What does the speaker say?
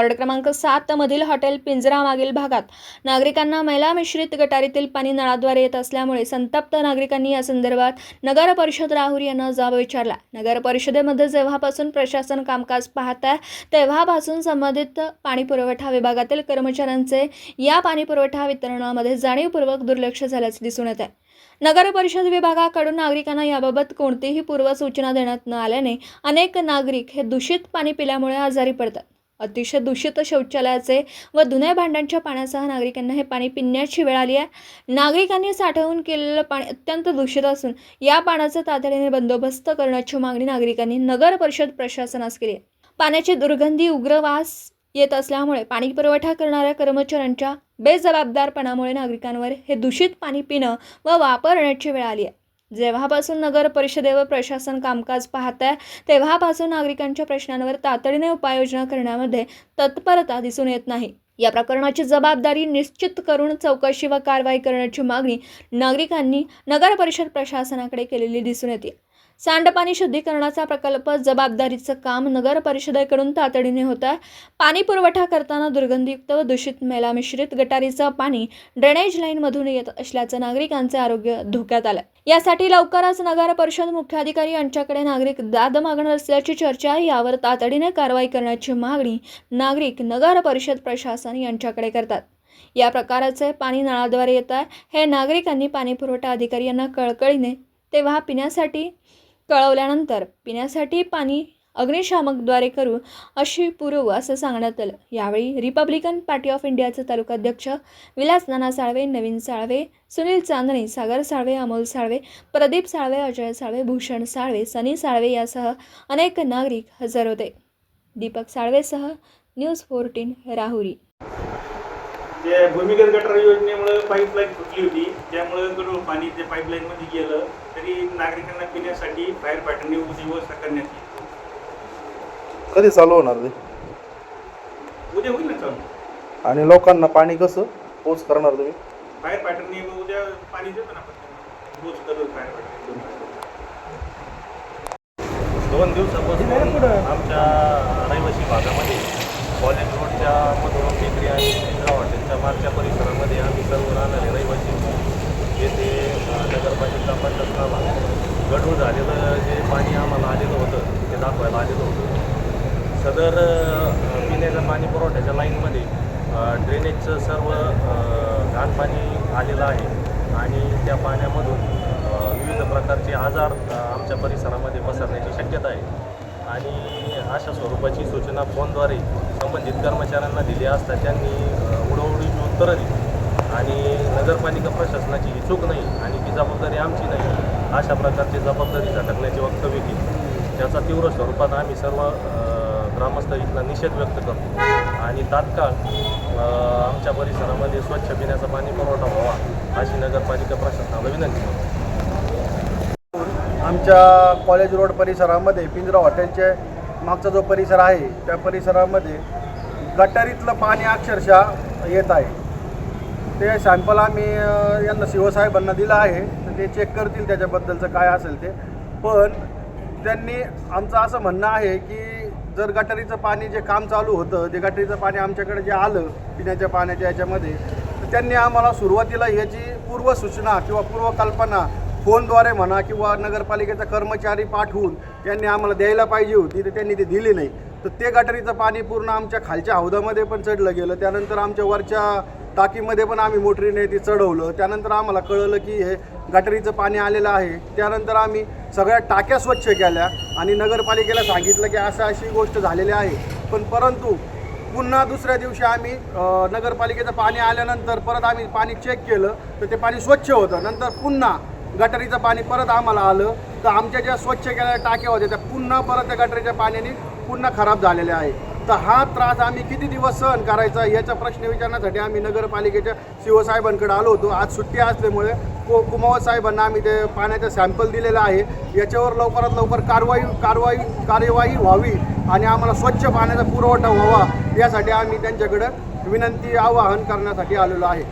Ward क्रमांक सात मधील हॉटेल पिंजरा मागील भागात नागरिकांना मैला मिश्रित गटारीतील पाणी नळाद्वारे येत असल्यामुळे संतप्त नागरिकांनी या संदर्भात नगर परिषद राहुरी यांना जाब विचारला. नगर परिषदेमध्ये जेव्हापासून प्रशासन कामकाज पाहत आहे तेव्हापासून संबंधित पाणी पुरवठा विभागातील कर्मचाऱ्यांचे या पाणी पुरवठा वितरणामध्ये जाणीवपूर्वक दुर्लक्ष झाल्याचे दिसून येत आहे. नगर परिषद विभागाकडून नागरिकांना याबाबत कोणतीही पूर्वसूचना देण्यात न आल्याने अनेक नागरिक हे दूषित पाणी पिल्यामुळे आजारी पडतात. अतिशय दूषित शौचालयाचे व धुण्या भांड्यांच्या पाण्यासह नागरिकांना हे पाणी पिण्याची वेळ आली आहे. नागरिकांनी साठवून केलेलं पाणी अत्यंत दूषित असून या पाण्याचा तातडीने बंदोबस्त करण्याची मागणी नागरिकांनी नगर परिषद प्रशासनास केली आहे. पाण्याची दुर्गंधी उग्र वास येत असल्यामुळे पाणी पुरवठा करणाऱ्या कर्मचाऱ्यांच्या बेजबाबदारपणामुळे नागरिकांवर हे दूषित पाणी पिणं व वापरण्याची वेळ आली आहे. जेव्हापासून नगर परिषदेवर प्रशासन कामकाज पाहत आहे तेव्हापासून नागरिकांच्या प्रश्नांवर तातडीने उपाययोजना करण्यामध्ये तत्परता दिसून येत नाही. या प्रकरणाची जबाबदारी निश्चित करून चौकशी व कारवाई करण्याची मागणी नागरिकांनी नगर परिषद प्रशासनाकडे केलेली दिसून येते. सांडपाणी शुद्धीकरणाचा प्रकल्प जबाबदारीचं काम नगर परिषदेकडून तातडीने होत आहे. पाणी पुरवठा करताना दुर्गंधीयुक्त व दूषित मेला मिश्रित गटारीचं पाणी ड्रेनेज लाईनमधून येत असल्याचं नागरिकांचे आरोग्य धोक्यात आलं यासाठी लवकरच नगर परिषद मुख्याधिकारी यांच्याकडे नागरिक दाद मागणार असल्याची चर्चा आहे. यावर तातडीने कारवाई करण्याची मागणी नागरिक नगर परिषद प्रशासन यांच्याकडे करतात. या प्रकाराचे पाणी नळाद्वारे येत आहे. हे नागरिकांनी पाणी पुरवठा अधिकारी यांना कळकळीने तेव्हा पिण्यासाठी कळवल्यानंतर पिण्यासाठी पाणी अग्निशामकद्वारे करू अशी पुरवू असं सांगण्यात आलं. यावेळी रिपब्लिकन पार्टी ऑफ इंडियाचे तालुकाध्यक्ष विलास नाना साळवे नवीन साळवे सुनील चांदणे सागर साळवे अमोल साळवे प्रदीप साळवे अजय साळवे भूषण साळवे सनी साळवे यासह अनेक नागरिक हजर होते. दीपक साळवेसह न्यूज फोर्टीन राहुरी. जे भूमिगत गटार योजनेमुळे पाईपलाईन फुटली होती. त्यामुळे पाणी ते पाईपलाईन मध्ये गेलं तरी नागरिकांना पिण्यासाठी फायर फायटरने व्यवस्था करण्यात येईल. कधी चालू होणार ते? उद्या होईल ना चालू. आणि लोकांना पाणी कसं? पोच करणार तुम्ही? फायर फायटरने उद्या पाणी देतो ना रोज करू फायटर दोन दिवसापासून आमच्या रहिवासी भागामध्ये कॉलेज रोडच्या बेकरी आणि इंदिरा हॉटेलच्या परिसरामध्ये आम्ही सर्व राहणारे रहिवासी येथे अ, नगरपालिका पंचनामा गढूळ झालेलं जे पाणी आम्हाला आलेलं होतं ते दाखवायला आलेलं होतं. सदर पिण्याच्या पाणी पुरवठ्याच्या लाईनमध्ये ड्रेनेजचं सर्व घाण पाणी आलेलं आहे. आणि त्या पाण्यामधून विविध प्रकारचे आजार आमच्या परिसरामध्ये पसरण्याची शक्यता आहे. आणि अशा स्वरूपाची सूचना फोनद्वारे संबंधित कर्मचाऱ्यांना दिली असता त्यांनी उत्तरं दिली आणि नगरपालिका प्रशासनाची ही चूक नाही आणि ती जबाबदारी आमची नाही. अशा प्रकारची जबाबदारी झटकण्याचे वक्तव्य केली. त्याचा तीव्र स्वरूपात आम्ही सर्व ग्रामस्थ इथला निषेध व्यक्त करतो. आणि तात्काळ आमच्या परिसरामध्ये स्वच्छ पिण्याचा पाणी पुरवठा व्हावा अशी नगरपालिका प्रशासनाला विनंती करतो. आमच्या कॉलेज रोड परिसरामध्ये पिंजरा हॉटेलचे मागचा जो परिसर आहे त्या परिसरामध्ये गटारीतलं पाणी अक्षरशः येत आहे. ते सॅम्पल आम्ही यांना शिवसाहेबांना दिलं आहे. तर ते चेक करतील त्याच्याबद्दलचं काय असेल ते. पण त्यांनी आमचं असं म्हणणं आहे की जर गटारीचं पाणी जे काम चालू होतं ते गटारीचं पाणी आमच्याकडे जे आलं पिण्याच्या पाण्याच्या याच्यामध्ये तर त्यांनी आम्हाला सुरुवातीला याची पूर्वसूचना किंवा पूर्वकल्पना फोनद्वारे म्हणा किंवा नगरपालिकेचा कर्मचारी पाठवून त्यांनी आम्हाला द्यायला पाहिजे होती तर त्यांनी ती दिली नाही. तर ते गटारीचं पाणी पूर्ण आमच्या खालच्या हौदामध्ये पण चढलं गेलं. त्यानंतर आमच्या वरच्या टाकीमध्ये पण आम्ही मोटरीने ती चढवलं. त्यानंतर आम्हाला कळलं की हे गटरीचं पाणी आलेलं आहे. त्यानंतर आम्ही सगळ्या टाक्या स्वच्छ केल्या आणि नगरपालिकेला सांगितलं की असं अशी गोष्ट झालेली आहे. पण परंतु पुन्हा दुसऱ्या दिवशी आम्ही नगरपालिकेचं पाणी आल्यानंतर परत आम्ही पाणी चेक केलं तर ते पाणी स्वच्छ होतं. नंतर पुन्हा गटारीचं पाणी परत आम्हाला आलं. तर आमच्या ज्या स्वच्छ केलेल्या टाक्या होत्या त्या पुन्हा परत त्या गटारीच्या पाण्याने पुन्हा खराब झालेल्या आहे तर हा त्रास आम्ही किती दिवस सहन करायचा याचा प्रश्न विचारण्यासाठी आम्ही नगरपालिकेच्या शिवसाहेबांकडे आलो होतो. आज सुट्टी असल्यामुळे को कुमावत साहेबांना आम्ही ते पाण्याचं सॅम्पल दिलेलं आहे. याच्यावर लवकरात लवकर कारवाई कारवाई कार्यवाही व्हावी आणि आम्हाला स्वच्छ पाण्याचा पुरवठा व्हावा यासाठी आम्ही त्यांच्याकडं विनंती आवाहन करण्यासाठी आलेलो आहे.